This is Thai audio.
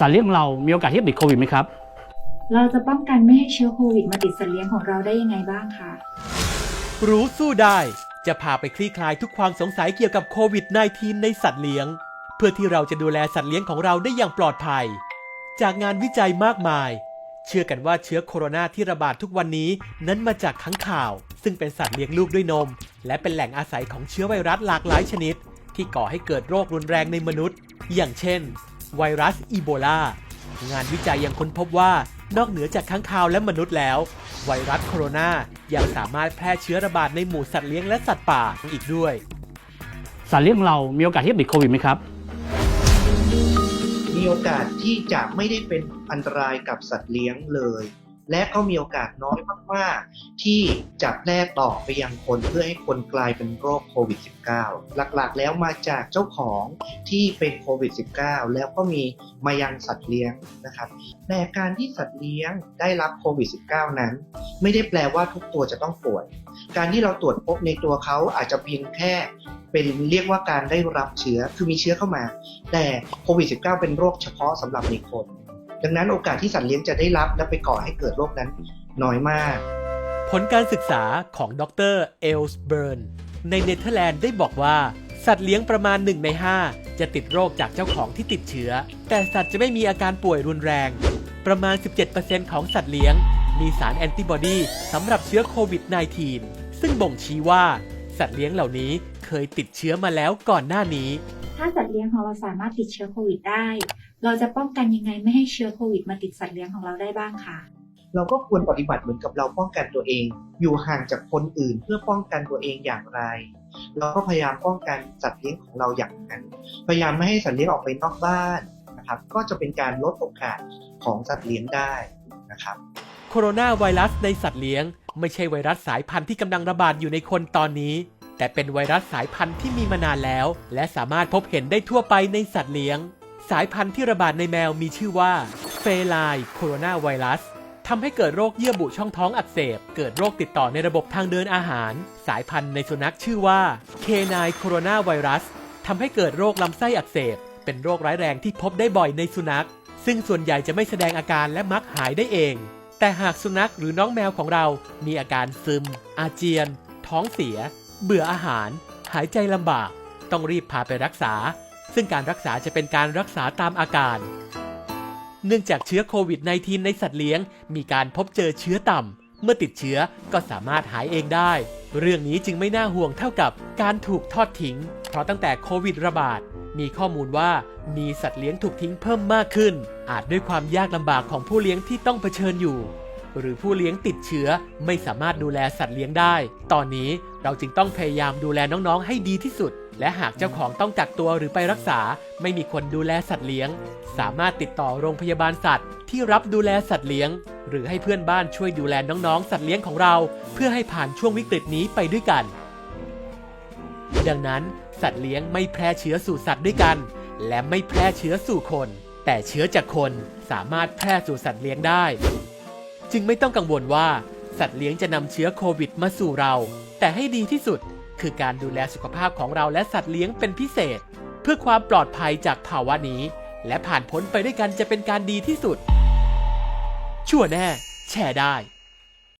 สัตว์เลี้ยงของเรามีโอกาสที่จะติดโควิดไหมครับ เราจะป้องกันไม่ให้เชื้อโควิดมาติดสัตว์เลี้ยงของเราได้ยังไงบ้างคะ รู้สู้ได้ จะพาไปคลี่คลายทุกความสงสัยเกี่ยวกับโควิด -19 ในสัตว์เลี้ยง เพื่อที่เราจะดูแลสัตว์เลี้ยงของเราได้อย่างปลอดภัย จากงานวิจัยมากมาย เชื่อกันว่าเชื้อโคโรนาที่ระบาดทุกวันนี้นั้นมาจากค้างข่าว ซึ่งเป็นสัตว์เลี้ยงลูกด้วยนม และเป็นแหล่งอาศัยของเชื้อไวรัสหลากหลายชนิด ที่ก่อให้เกิดโรครุนแรงในมนุษย์ อย่างเช่น ไวรัสอีโบลางานวิจัยยังค้นพบว่านอกเหนือจากค้างคาวและมนุษย์แล้ว ไวรัสโคโรนายังสามารถแพร่เชื้อระบาดในหมู่สัตว์เลี้ยงและสัตว์ป่าอีกด้วย สัตว์เลี้ยงของเรามีโอกาสที่จะติดโควิดไหมครับ มีโอกาสที่จะไม่ได้เป็นอันตรายกับสัตว์เลี้ยงเลย และก็มีโอกาสน้อยมากๆ ที่จะแพร่ต่อไปยังคนเพื่อให้คนกลายเป็นโรคโควิด -19 หลักๆ แล้วมาจากเจ้าของที่เป็นโควิด -19 แล้วก็มีมายังสัตว์เลี้ยงนะครับแต่การที่สัตว์เลี้ยงได้รับโควิด -19 นั้น ไม่ได้แปลว่าทุกตัวจะต้องป่วย การที่เราตรวจพบในตัวเขาอาจจะเพียงแค่เป็นเรียกว่าการได้รับเชื้อคือมีเชื้อเข้ามา แต่โควิด -19 เป็นโรคเฉพาะสำหรับในคน ดังนั้นโอกาสที่สัตว์เลี้ยงจะได้รับและไปก่อให้เกิดโรคนั้นน้อยมาก ผลการศึกษาของดรเอลส์เบิร์นในเนเธอร์แลนด์ได้บอกว่า สัตว์เลี้ยงประมาณ 1 ใน 5 จะติดโรคจากเจ้าของที่ติดเชื้อ แต่สัตว์จะไม่มีอาการป่วยรุนแรง ประมาณ 17%ของสัตว์เลี้ยง มีสารแอนติบอดีสำหรับเชื้อโควิด -19 ซึ่งบ่งชี้ว่า สัตว์เลี้ยงเหล่านี้เคยติดเชื้อมาแล้วก่อนหน้านี้ ถ้าสัตว์เลี้ยงของเราสามารถติดเชื้อโควิดได้ เราจะป้องกันยังไงไม่ให้เชื้อโควิดมาติดสัตว์เลี้ยงของเราได้บ้างคะเราก็ควรปฏิบัติเหมือนกับเราป้องกันตัวเอง อยู่ห่างจากคนอื่นเพื่อป้องกันตัวเองอย่างไร เราก็พยายามป้องกันสัตว์เลี้ยงของเราอย่างนั้น พยายามไม่ให้สัตว์เลี้ยงออกไปนอกบ้านนะครับ ก็จะเป็นการลดโอกาสของสัตว์เลี้ยงได้นะครับ โคโรนาไวรัสในสัตว์เลี้ยง ไม่ใช่ไวรัสสายพันธุ์ที่กำลังระบาดอยู่ในคนตอนนี้ แต่เป็นไวรัสสายพันธุ์ที่มีมานานแล้ว และสามารถพบเห็นได้ทั่วไปในสัตว์เลี้ยง สายพันธุ์ที่ระบาดในแมวมีชื่อว่าเฟลายโคโรนาไวรัสทำให้เกิดโรคเยื่อบุช่องท้องอักเสบ เกิดโรคติดต่อในระบบทางเดินอาหาร สายพันธุ์ในสุนัขชื่อว่าเคนายโคโรนาไวรัสทำให้เกิดโรคลำไส้อักเสบ เป็นโรคร้ายแรงที่พบได้บ่อยในสุนัข ซึ่งส่วนใหญ่จะไม่แสดงอาการและมักหายได้เอง แต่หากสุนัขหรือน้องแมวของเรา มีอาการซึม อาเจียน ท้องเสีย เบื่ออาหาร หายใจลำบาก ต้องรีบพาไปรักษา ซึ่งการรักษาจะเป็นการรักษาตามอาการ เนื่องจากเชื้อโควิด -19 ในสัตว์เลี้ยง มีการพบเจอเชื้อต่ำ เมื่อติดเชื้อก็สามารถหายเองได้ เรื่องนี้จึงไม่น่าห่วงเท่ากับการถูกทอดทิ้ง เพราะตั้งแต่โควิดระบาด มีข้อมูลว่ามีสัตว์เลี้ยงถูกทิ้งเพิ่มมากขึ้น อาจด้วยความยากลำบากของผู้เลี้ยงที่ต้องเผชิญอยู่หรือผู้เลี้ยงติดเชื้อไม่สามารถดูแลสัตว์เลี้ยงได้ ตอนนี้เราจึงต้องพยายามดูแลน้องๆ ให้ดีที่สุด และหากเจ้าของต้องกักตัวหรือไปรักษา ไม่มีคนดูแลสัตว์เลี้ยง สามารถติดต่อโรงพยาบาลสัตว์ ที่รับดูแลสัตว์เลี้ยง หรือให้เพื่อนบ้านช่วยดูแลน้องๆ สัตว์เลี้ยงของเรา เพื่อให้ผ่านช่วงวิกฤตนี้ไปด้วยกัน ดังนั้น สัตว์เลี้ยงไม่แพร่เชื้อสู่สัตว์ด้วยกัน และไม่แพร่เชื้อสู่คน แต่เชื้อจากคนสามารถแพร่สู่สัตว์เลี้ยงได้ จึงไม่ต้องกังวลว่า สัตว์เลี้ยงจะนำเชื้อโควิดมาสู่เรา แต่ให้ดีที่สุด คือการดูแลสุขภาพของเราและสัตว์เลี้ยงเป็นพิเศษ เพื่อความปลอดภัยจากภาวะนี้ และผ่านพ้นไปด้วยกันจะเป็นการดีที่สุด ชั่วแน่ แชร์ได้